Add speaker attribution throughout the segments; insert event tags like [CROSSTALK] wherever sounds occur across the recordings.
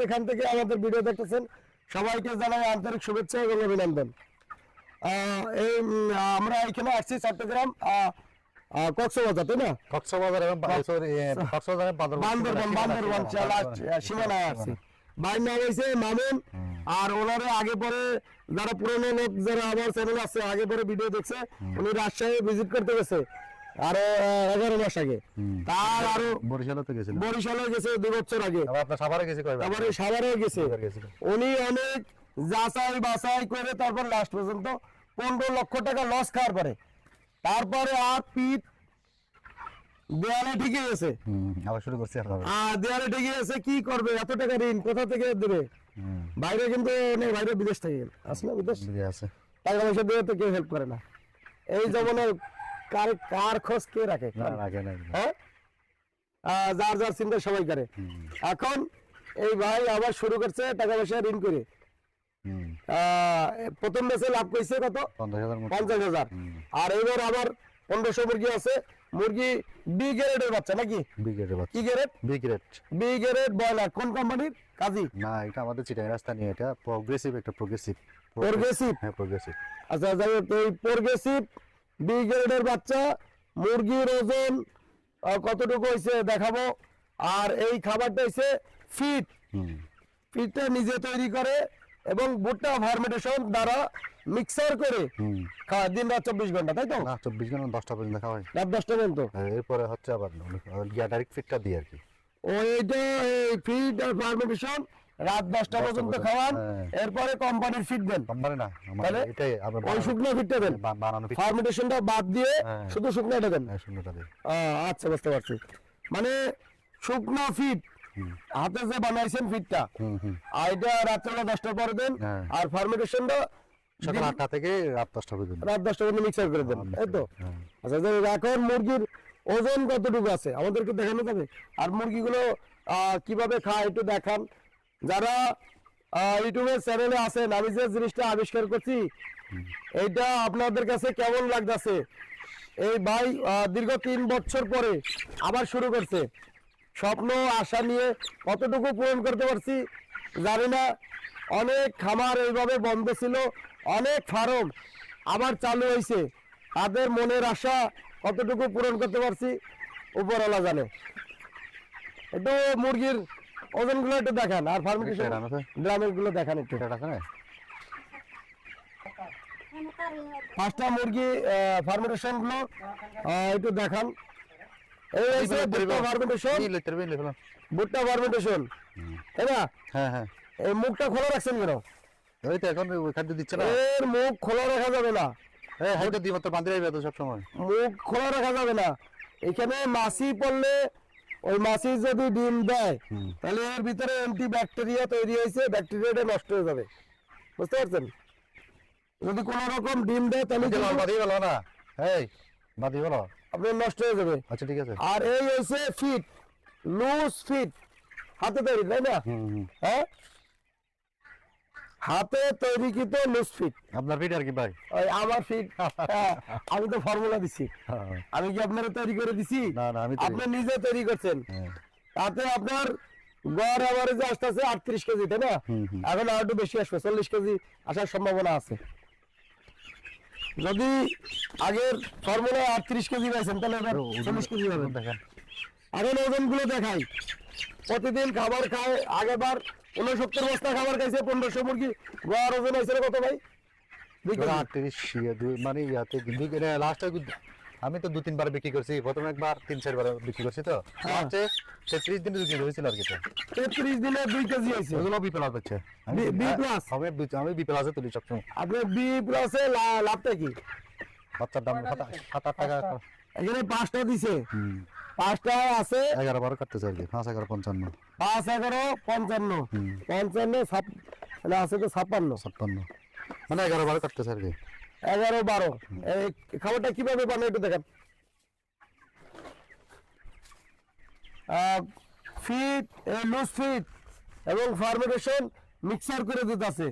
Speaker 1: যেখান থেকে আমাদের ভিডিও দেখতেছেন সবাইকে জানাই আন্তরিক শুভেচ্ছা এবং অভিনন্দন। এই আমরা এখানে আসছি চট্টগ্রাম কক্সবাজার তাই না?
Speaker 2: কক্সবাজার এবং কক্সবাজার বান্দরবান
Speaker 1: বান্দরবান সীমানায় আসছি। ভাই নাম হয়েছে মামুন আর ওনারে আগে পরে যারা পুরনো লোক যারা আমার চ্যানেল আছে আগে পরে ভিডিও দেখছে উনি রাজশাহী ভিজিট করতে গেছে। আরও এগারো মাস আগে। তার আরও
Speaker 2: বরিশালও তো গেছিল
Speaker 1: বরিশালে গেছে দুই বছর আগে।
Speaker 2: আপনার সাভারে গেছি
Speaker 1: তারপরে সাভারেও গেছে। উনি অনেক যাচাই বাছাই করে তারপর লাস্ট পর্যন্ত পনেরো লক্ষ টাকা লস খাওয়ার পরে তারপরে আর পিঠ দেয়ালে ঠিকই গেছে।
Speaker 2: আবার শুরু করছি আর
Speaker 1: আর দেয়ালে ঠিকই গেছে কি করবে? এত টাকা ঋণ কোথা থেকে দেবে? বাইরে কিন্তু নেই বাইরে বিদেশ থেকে। আসলে বিদেশ?
Speaker 2: আছে।
Speaker 1: টাকা পয়সা দিয়ে তো কেউ হেল্প করে না। এই যেমন কার কার খোঁজ কে রাখে? হ্যাঁ? যার যার চিন্তা সবাই করে। এখন এই ভাই আবার শুরু করছে টাকা পয়সা ঋণ করে। প্রথম ম্যাচে লাভ করছে কত?
Speaker 2: পঞ্চাশ হাজার
Speaker 1: আর এবার আবার পনেরোশো মুরগি আছে। মুরগি বি গ্রেডের বাচ্চা নাকি?
Speaker 2: বিগ্রেডের বাচ্চা।
Speaker 1: কি grade
Speaker 2: B grade
Speaker 1: B grade broiler. কোন কোম্পানির কাজী?
Speaker 2: না এটা আমাদের চিটাং রাস্তা নিয়ে এটা প্রোগ্রেসিভ একটা প্রোগ্রেসিভ
Speaker 1: Progressive?
Speaker 2: হ্যাঁ প্রোগ্রেসিভ
Speaker 1: আচ্ছা যাই হোক এই প্রোগ্রেসিভ বি গ্রেডের বাচ্চা মুরগির ওজন কতটুকু হয়েছে দেখাবো। আর এই খাবারটা হয়েছে ফিট। ফিটটা নিজে তৈরি করে এবং ভুট্টা ফার্মেন্টেশন দ্বারা মিক্সার করে খাওয়া দিন রাত চব্বিশ ঘণ্টা তাই তো?
Speaker 2: না চব্বিশ ঘণ্টা দশটা পর্যন্ত খাওয়া হয়।
Speaker 1: রাত দশটা পর্যন্ত?
Speaker 2: এরপরে হচ্ছে আবার গিয়া ফিটটা দিই আর কি।
Speaker 1: ওইটা এই ফিড আর ফার্মেন্টেশন রাত দশটা পর্যন্ত খাওয়ান
Speaker 2: হ্যাঁ।
Speaker 1: এরপরে কোম্পানির ফিড দেন।
Speaker 2: কোম্পানি না
Speaker 1: তাহলে
Speaker 2: এটাই
Speaker 1: ওই শুকনো ফিডটা দেন। ফার্মেন্টেশনটা বাদ দিয়ে
Speaker 2: হ্যাঁ।
Speaker 1: শুধু শুকনোটা দেন।
Speaker 2: শূন্যটা দিই
Speaker 1: আচ্ছা বুঝতে পারছি। মানে শুকনো ফিড হাতে যে বানাইছেন
Speaker 2: হুম
Speaker 1: আর এটা রাত্রেবেলা দশটার পরে দেন
Speaker 2: হ্যাঁ।
Speaker 1: আর ফার্মেন্টেশনটা
Speaker 2: সকাল আটটা থেকে রাত দশটা পর্যন্ত।
Speaker 1: রাত দশটা পর্যন্ত মিক্সার করে দেন
Speaker 2: হ্যাঁ,
Speaker 1: এই তো?
Speaker 2: হ্যাঁ।
Speaker 1: আচ্ছা এখন মুরগির ওজন কতটুকু আছে? আমাদেরকে দেখানো যাবে? আর মুরগিগুলো আহ, কীভাবে খায় একটু দেখান। যারা ইউটিউবের চ্যানেলে আছেন আমি যে জিনিসটা আবিষ্কার করছি, এইটা আপনাদের কাছে কেমন লাগতেছে? এই ভাই দীর্ঘ তিন বছর পরে আবার শুরু করছে। স্বপ্ন, আশা নিয়ে কতটুকু পূরণ করতে পারছি জানি না। অনেক খামার এইভাবে বন্ধ ছিল, অনেক ফার্ম আবার চালু হয়েছে তাদের মনের আশা কতটুকু পূরণ করতে পারছি, উপরওয়ালা জানে। একটু মুরগির ওজনগুলো একটু দেখান আর ফার্মেশন গ্রামেরগুলো দেখান একটু। পাঁচটা মুরগি ফার্মেশনগুলো একটু দেখান। এই ভুট্টা ফার্মেন্টেশন ফার্মেন্টেশন তাই না?
Speaker 2: হ্যাঁ হ্যাঁ।
Speaker 1: এই মুখটা খোলা রাখছেন কেন?
Speaker 2: ওই তো এখন ওই খাদ্য দিচ্ছে না।
Speaker 1: এর মুখ খোলা রাখা যাবে না।
Speaker 2: এই হাইটা দিয়ে মাত্র বান্ধে রাখবে তো সবসময়।
Speaker 1: মুখ খোলা রাখা যাবে না। এখানে মাছি পড়লে ওই মাছি যদি ডিম দেয় তাহলে এর ভিতরে অ্যান্টি ব্যাকটেরিয়া তৈরি হয়েছে ব্যাকটেরিয়াটা নষ্ট হয়ে যাবে। বুঝতে পারছেন? যদি কোনো রকম ডিম দেয় তাহলে
Speaker 2: বাদি
Speaker 1: কিন্তু
Speaker 2: বাদি বলো না। এই বাদি বলো
Speaker 1: আপনার নষ্ট হয়ে যাবে।
Speaker 2: আচ্ছা ঠিক আছে।
Speaker 1: আর এই হয়েছে ফিট লুজ ফিট হাতে তৈরি তাই না? হ্যাঁ? হাতে তৈরিকৃত লুজ ফিট
Speaker 2: আপনার ফিট আর কি ভাই?
Speaker 1: ওই আমার ফিট [LAUGHS] আমি তো ফর্মুলা দিছি।
Speaker 2: হ্যাঁ,
Speaker 1: আমি কি আপনারা তৈরি করে দিছি?
Speaker 2: না, না, আমি
Speaker 1: আপনি নিজে তৈরি করছেন।
Speaker 2: হ্যাঁ।
Speaker 1: তাতে আপনার গড় এভারেজে আসতেছে আটত্রিশ কেজি তাই না। এখন আর একটু বেশি আসবে চল্লিশ কেজি আসার সম্ভাবনা আছে। যদি আগের ফর্মুলায় আটত্রিশ কেজি পাইছেন তাহলে এবার চল্লিশ কেজি হবে
Speaker 2: দেখেন
Speaker 1: এখন ওজনগুলো দেখাই। প্রতিদিন খাবার খায় আগেবার উনসত্তর বস্তা খাবার খাইছে পনেরোশো মুরগি। গড় ওজন হয়েছিল কত ভাই? দুই কেজি।
Speaker 2: দুই- মানে ইয়াতে দুই লাস্টে আমি তো দু তিনবার বিক্রি করছি প্রথমে একবার তিন চারবার বিক্রি করছি তো।
Speaker 1: হ্যাঁ।
Speaker 2: তেত্রিশ দিনে বিক্রি হয়েছিল আর কি
Speaker 1: তেত্রিশ দিনে দুই কেজি হয়েছে।
Speaker 2: ওগুলো বি প্লাস হচ্ছে।
Speaker 1: B- plus?
Speaker 2: আমি বি- আমি বি প্লাসে তুলি সবসময়।
Speaker 1: আপনার বি প্লাসে লাভটা কি?
Speaker 2: বাচ্চার দাম সাত আট- টাকা।
Speaker 1: এখানে পাঁচটা দিছে। পাঁচটা আছে
Speaker 2: এগারো বারো কাটতেছে আর কি পাঁচ এগারো পঞ্চান্ন।
Speaker 1: পাঁচ এগারো পঞ্চান্ন। পঞ্চান্ন মানে আছে তো ছাপ্পান্ন।
Speaker 2: ছাপ্পান্ন। মানে এগারো বারো কাটতেছে আর কি।
Speaker 1: এগারো বারো। এই খাবারটা কীভাবে বানায় একটু দেখেন। ফিট লুজ ফিট এবং ফার্মেন্টেশন মিক্সার করে দিতে আছে।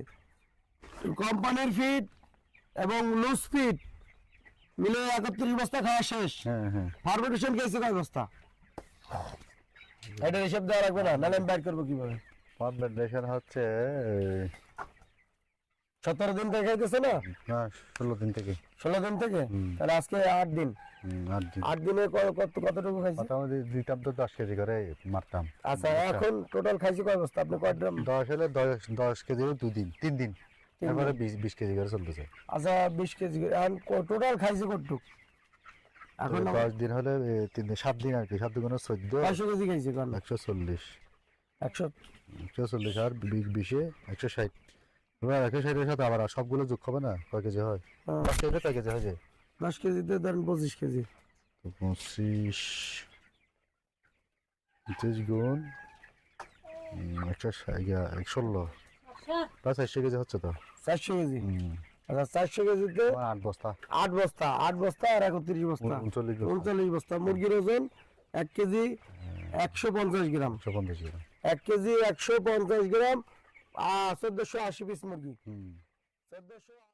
Speaker 1: কোম্পানির ফিট এবং লুজ ফিট। মিলে একত্রিশ বস্তা খাওয়া শেষ।
Speaker 2: হ্যাঁ হ্যাঁ।
Speaker 1: ফার্মেন্টেশন খেয়েছে কয় বস্তা? এটা হিসাব দেওয়া রাখবে না নাহলে আমি বাইর করব কীভাবে?
Speaker 2: আমার হচ্ছে
Speaker 1: সতেরো দিন থেকে খাইতেছে না?
Speaker 2: ষোলো দিন থেকে।
Speaker 1: ষোলো দিন থেকে? তাহলে আজকে আট দিন।
Speaker 2: আট দিন।
Speaker 1: আট দিনে ক- কত কতটুকু খাইছে?
Speaker 2: মোটামুটি দিতাম তো দশ কেজি করে মারতাম।
Speaker 1: আচ্ছা এখন টোটাল খাইছে কয় বস্তা? আপনি কয়
Speaker 2: দশ হলে দশ দশ কেজি দুদিন তিন দিন। বিশ বিশ কেজি করে চলতেছে।
Speaker 1: আচ্ছা বিশ কেজি করে। এখন টোটাল খাইছে কতটুক? এখন
Speaker 2: তো দশ দিন হলে এ, তিন দিন সাত দিন আর কি। সাত দুগুণে চোদ্দ
Speaker 1: কয়শো কেজি খাইছে কোন
Speaker 2: একশো চল্লিশ।
Speaker 1: একশো
Speaker 2: একশো চল্লিশ আর বিশ বিশে একশো ষাট। এবার একশো ষাটের সাথে আবার সবগুলো যোগ হবে না? কয় কেজি হয়?
Speaker 1: হ্যাঁ,
Speaker 2: কেজি কয় কেজি হয় যে?
Speaker 1: দশ কেজিতে ধরেন পঁচিশ কেজি।
Speaker 2: তো পঁচিশ পঁচিশ গুণ উম, একশো ষাট ইয়া, এক ষোলো। প্রায় চারশো কেজি হচ্ছে তো?
Speaker 1: চারশো কেজি। আচ্ছা চারশো কেজিতে
Speaker 2: আট বস্তা।
Speaker 1: আট বস্তা আট বস্তা আর একত্রিশ বস্তা।
Speaker 2: উনচল্লিশ বস্তা।
Speaker 1: উনচল্লিশ বস্তা। মুরগির ওজন এক কেজি একশো পঞ্চাশ গ্রাম।
Speaker 2: পঞ্চাশ গ্রাম।
Speaker 1: এক কেজি একশো পঞ্চাশ গ্রাম চোদ্দশো আশি পিস মুরগি। চোদ্দশো